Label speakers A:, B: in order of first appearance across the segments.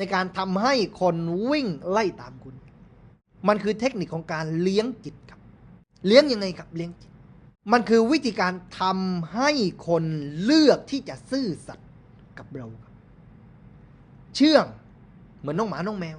A: ในการทำให้คนวิ่งไล่ตามคุณ มันคือเทคนิคของการเลี้ยงจิตครับ เลี้ยงยังไงครับเลี้ยงจิต มันคือวิธีการทำให้คนเลือกที่จะซื่อสัตย์กับเราครับ เชื่องเหมือนน้องหมาน้องแมว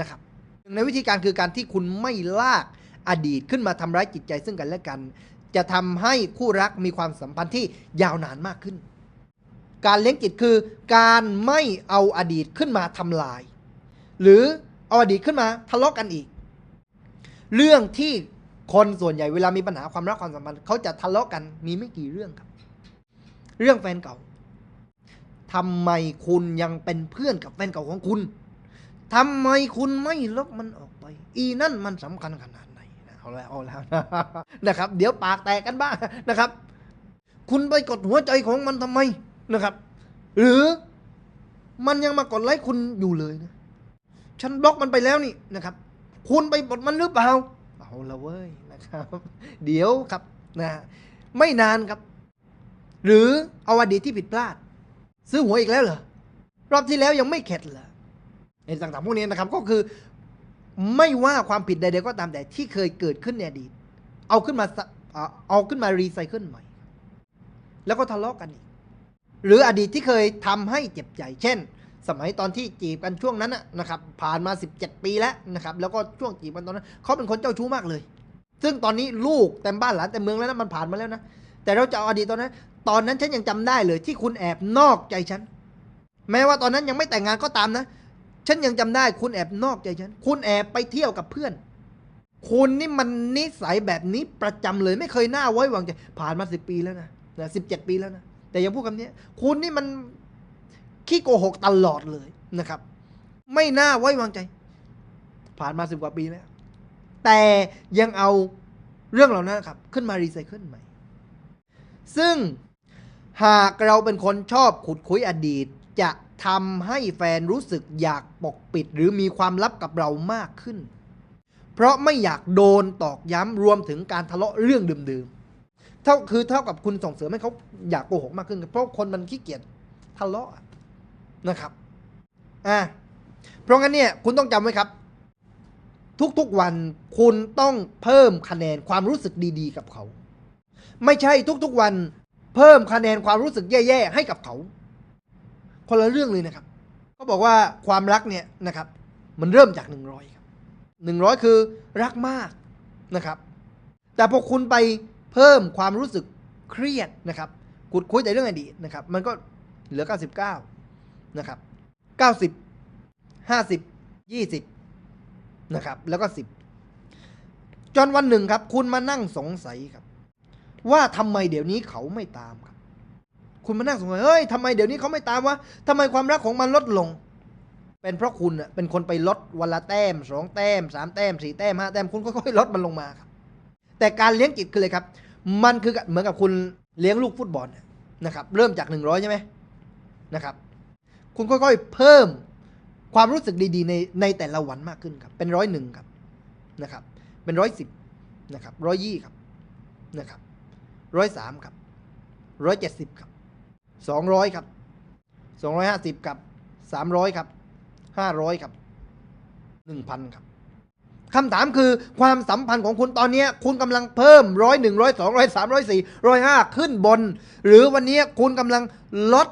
A: นะครับ ในวิธีการคือการที่คุณไม่ลากอดีตขึ้นมาทำร้ายจิตใจซึ่งกันและกัน จะทำให้คู่รักมีความสัมพันธ์ที่ยาวนานมากขึ้น การเลี้ยงจิตคือ การไม่เอาอดีตขึ้นมาทำลาย หรือเอาอดีตขึ้นมาทะเลาะกันอีก เรื่องที่คนส่วนใหญ่เวลามีปัญหาความรักความสัมพันธ์เขาจะทะเลาะกันมีไม่กี่เรื่องครับ เรื่องแฟนเก่าทำไมคุณยังเป็นเพื่อนกับแฟนเก่าของคุณทำไมคุณไม่ลบมันออกไป อีนั่นมันสำคัญขนาดไหนเอาแล้วเอาแล้วนะครับ เดี๋ยวปากแตกกันบ้างนะครับ คุณไปกดหัวใจของมันทำไม นะครับ หรือมันยังมากดไลค์คุณอยู่เลยนะ ฉันบล็อกมันไปแล้วนี่นะครับ คุณไปบดมันหรือเปล่า เอาละเว้ยนะครับ เดี๋ยวครับนะไม่นานครับ หรือเอาอดีตที่ผิดพลาด ซื้อหวยอีกแล้วเหรอ รอบที่แล้วยังไม่เข็ดเหรอไอ้ต่างๆพวกนี้นะครับก็คือไม่ว่าความผิดใดๆก็ตามแต่ที่เคยเกิดขึ้นในอดีต เอาขึ้นมาเอาเอาขึ้นมารีไซเคิลใหม่ แล้วก็ทะเลาะกันอีก หรืออดีตที่เคยทำให้เจ็บใจเช่น สมัยตอนที่จีบกันช่วงนั้นนะครับผ่านมา 17 ปีแล้วนะครับแล้วก็ช่วงจีบกันตอนนั้นเขาเป็นคนเจ้าชู้มากเลย ซึ่งตอนนี้ลูกเต็มบ้านหลานเต็มเมืองแล้วนะมันผ่านมาแล้วนะแต่เราจะเอาอดีตตอนนั้น ตอนนั้นฉันยังจำได้เลย ที่คุณแอบนอกใจฉันแม้ว่าตอนนั้นยังไม่แต่งงานก็ตามนะ ฉันยังจำได้คุณแอบนอกใจฉัน คุณแอบไปเที่ยวกับเพื่อน คุณนี่มันนิสัยแบบนี้ประจำเลย ไม่เคยน่าไว้วางใจผ่านมาสิบปีแล้วนะสิบเจ็ดปีแล้วนะ แต่ยังพูดคำนี้คุณนี่มันขี้โกหกตลอดเลยนะครับ ไม่น่าไว้วางใจ ผ่านมาสิบกว่าปีแล้ว แต่ยังเอาเรื่องเหล่านั้นครับ ขึ้นมารีไซเคิลใหม่ ซึ่งหากเราเป็นคนชอบขุดคุยอดีต จะทำให้แฟนรู้สึกอยากปกปิด หรือมีความลับกับเรามากขึ้น เพราะไม่อยากโดนตอกย้ำรวมถึงการทะเลาะเรื่องเดิมๆ เท่าคือเท่ากับคุณส่งเสริมให้เขาอยากโกหกมากขึ้น เพราะคนมันขี้เกียจทะเลาะนะครับอ่าเพราะงั้นเนี่ยคุณต้องจำไว้ครับ ทุกๆวันคุณต้องเพิ่มคะแนนความรู้สึกดีๆ กับเขา ไม่ใช่ทุกๆวันเพิ่มคะแนนความรู้สึกแย่ๆให้กับเขา คนละเรื่องเลยนะครับเขาบอกว่าความรักเนี่ยนะครับ มันเริ่มจากหนึ่งร้อยครับหนึ่งร้อยคือรักมากนะครับ แต่พอคุณไป เพิ่มความรู้สึกเครียดนะครับขุดคุยแต่เรื่องอดีตนะครับ มันก็เหลือ 99 นะครับ 90 50 20 นะครับ แล้วก็ 10 จนวันหนึ่งครับ คุณมานั่งสงสัยครับ ว่าทำไมเดี๋ยวนี้เขาไม่ตามครับ คุณมานั่งสงสัยเฮ้ยทำไมเดี๋ยวนี้เขาไม่ตามวะทำไมความรักของมันลดลง เป็นเพราะคุณน่ะเป็นคนไปลดวันละแต้มสองแต้มสามแต้มสี่แต้มห้าแต้มคุณค่อยๆลดมันลงมาครับ แต่การเลี้ยงจิตคืออะไรครับ มันคือเหมือนกับคุณเลี้ยงลูกฟุตบอลนะครับ เริ่มจากหนึ่งร้อยใช่ไหมนะครับ คุณค่อยๆ เพิ่มความรู้สึกดีๆ ในในแต่ละวันมากขึ้นครับ เป็นร้อยหนึ่งครับนะครับ เป็นร้อยสิบนะครับร้อยยี่ครับนะครับร้อยสามครับร้อยเจ็ดสิบครับสองร้อยครับสองร้อยห้าสิบครับสามร้อยครับห้าร้อยครับหนึ่งพันครับ คำถามคือความสัมพันธ์ของคุณตอนนี้คุณกำลังเพิ่มร้อยหนึ่งร้อยสองร้อยสามร้อยสี่ร้อยห้าขึ้นบน หรือวันนี้คุณกำลังลด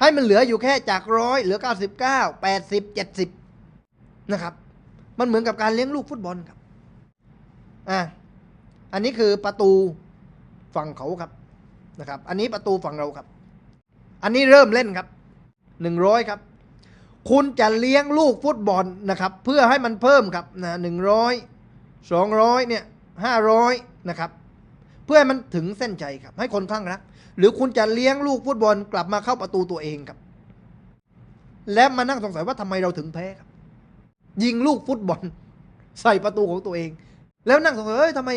A: ให้มันเหลืออยู่แค่จากร้อยเหลือ99 80 70นะครับ มันเหมือนกับการเลี้ยงลูกฟุตบอลครับอะอันนี้คือประตูฝั่งเขาครับนะครับ อันนี้ประตูฝั่งเราครับ อันนี้เริ่มเล่นครับ100ครับ คุณจะเลี้ยงลูกฟุตบอลนะครับเพื่อให้มันเพิ่มครับนะหนึ่งร้อยสองร้อยเนี่ยห้าร้อยนะครับเพื่อให้มันถึงเส้นใจครับ ให้คนคลั่งรัก หรือคุณจะเลี้ยงลูกฟุตบอลกลับมาเข้าประตูตัวเองครับ และมานั่งสงสัยว่าทำไมเราถึงแพ้ครับ ยิงลูกฟุตบอล ใส่ประตูของตัวเอง แล้วนั่งสงสัยเอ้ยทำไม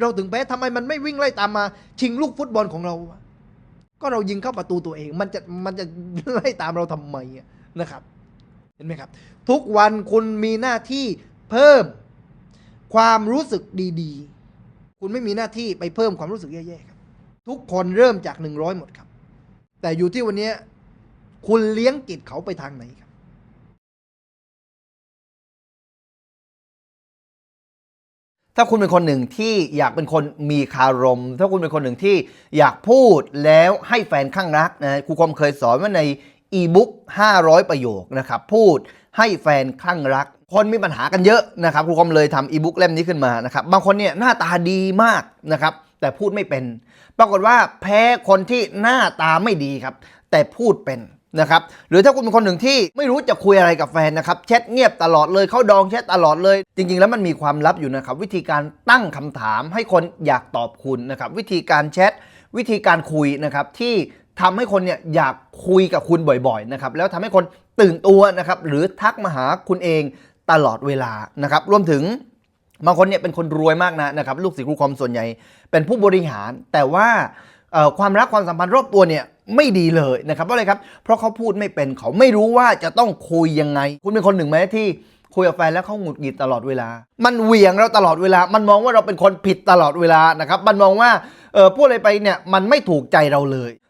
A: เราถึงแพ้ทำไมมันไม่วิ่งไล่ตามมา ชิงลูกฟุตบอลของเรา ก็เรายิงเข้าประตูตัวเอง มันจะมันจะไล่ตามเราทำไมอะ นะครับ เห็นไหมครับ ทุกวันคุณมีหน้าที่เพิ่มความรู้สึกดีๆ คุณไม่มีหน้าที่ไปเพิ่มความรู้สึกแย่ๆครับ ทุกคนเริ่มจาก 100 หมดครับ แต่อยู่ที่วันนี้คุณเลี้ยงจิตเขาไปทางไหนครับ
B: ถ้าคุณเป็นคนหนึ่งที่อยากเป็นคนมีคารม ถ้าคุณเป็นคนหนึ่งที่อยากพูดแล้วให้แฟนข้างรักนะครูคมเคยสอนว่าใน อีบุ๊ก500 ประโยคนะครับ พูดให้แฟนข้างรัก คนมีปัญหากันเยอะนะครับครูคอมเลยทำอีบุ๊กเล่มนี้ขึ้นมานะครับ บางคนเนี่ยหน้าตาดีมากนะครับ แต่พูดไม่เป็น ปรากฏว่าแพ้คนที่หน้าตาไม่ดีครับ แต่พูดเป็นนะครับหรือถ้าคุณเป็นคนหนึ่งที่ไม่รู้จะคุยอะไรกับแฟนนะครับแชทเงียบตลอดเลยเข้าดองแชทตลอดเลย จริง ๆ แล้วมันมีความลับอยู่นะครับ วิธีการตั้งคำถามให้คนอยากตอบคุณนะครับ วิธีการแชทวิธีการคุยนะครับที่ ทำให้คนเนี่ยอยากคุยกับคุณบ่อยๆนะครับแล้วทำให้คนตื่นตัวนะครับหรือทักมาหาคุณเองตลอดเวลานะครับรวมถึงบางคนเนี่ยเป็นคนรวยมากนะนะครับลูกศิษย์ครูคอมส่วนใหญ่เป็นผู้บริหาร แต่ว่าความรักความสัมพันธ์รอบตัวเนี่ยไม่ดีเลยนะครับเพราะอะไรครับ เพราะเขาพูดไม่เป็นเขาไม่รู้ว่าจะต้องคุยยังไง คุณเป็นคนหนึ่งไหมที่คุยกับแฟนแล้วเขาหงุดหงิดตลอดเวลา มันเหวี่ยงเราตลอดเวลา มันมองว่าเราเป็นคนผิดตลอดเวลานะครับ มันมองว่าเออพูดอะไรไปเนี่ยมันไม่ถูกใจเราเลย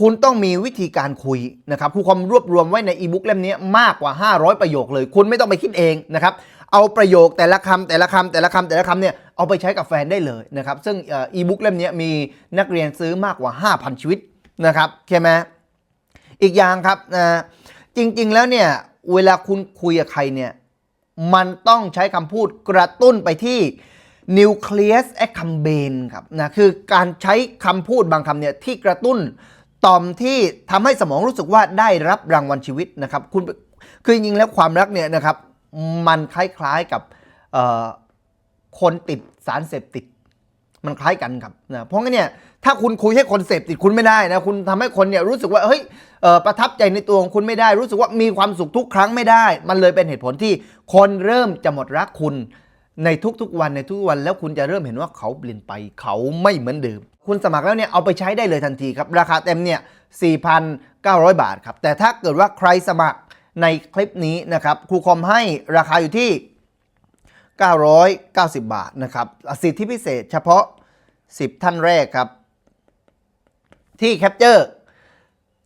B: คุณต้องมีวิธีการคุยนะครับครูความรวบรวมไว้ในอีบุ๊กเล่มนี้มากกว่า 500 ประโยคเลย คุณไม่ต้องไปคิดเองนะครับ เอาประโยคแต่ละคำแต่ละคำแต่ละคำแต่ละคำเนี่ยเอาไปใช้กับแฟนได้เลยนะครับ ซึ่งอีบุ๊กเล่มนี้มีนักเรียนซื้อมากกว่า 5,000 ชีวิตนะครับใช่ไหมอีกอย่างครับนะจริงๆแล้วเนี่ยเวลาคุณคุยกับใครเนี่ยมันต้องใช้คำพูดกระตุ้นไปที่ nucleus accumbens ครับนะคือการใช้คำพูดบางคำเนี่ยที่กระตุ้น ต่อมที่ทำให้สมองรู้สึกว่าได้รับรางวัลชีวิตนะครับ คุณคือจริงๆแล้วความรักเนี่ยนะครับ มันคล้ายๆกับคนติดสารเสพติด มันคล้ายกันครับนะเพราะงั้นเนี่ยถ้าคุณคุยให้คนเสพติดคุณไม่ได้นะคุณทำให้คนเนี่ยรู้สึกว่าเฮ้ยประทับใจในตัวของคุณไม่ได้ รู้สึกว่ามีความสุขทุกครั้งไม่ได้ มันเลยเป็นเหตุผลที่คนเริ่มจะหมดรักคุณ ในทุกๆวันในทุกวันแล้วคุณจะเริ่มเห็นว่าเขาเปลี่ยนไปเขาไม่เหมือนเดิม คุณสมัครแล้วเนี่ยเอาไปใช้ได้เลยทันทีครับ ราคาเต็มเนี่ย 4,900 บาทครับ แต่ถ้าเกิดว่าใครสมัครในคลิปนี้นะครับครูคอมให้ราคาอยู่ที่ 990 บาทนะครับสิทธิพิเศษเฉพาะ 10 ท่านแรกครับ ที่แคปเจอร์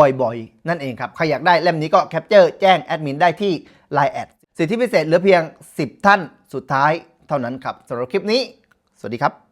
B: บ่อยๆ นั่นเองครับ ใครอยากได้เล่มนี้ก็แคปเจอร์แจ้งแอดมินได้ที่ Line แอดสิทธิพิเศษเหลือเพียง 10 ท่านสุดท้ายเท่านั้นครับสำหรับคลิปนี้ สวัสดีครับ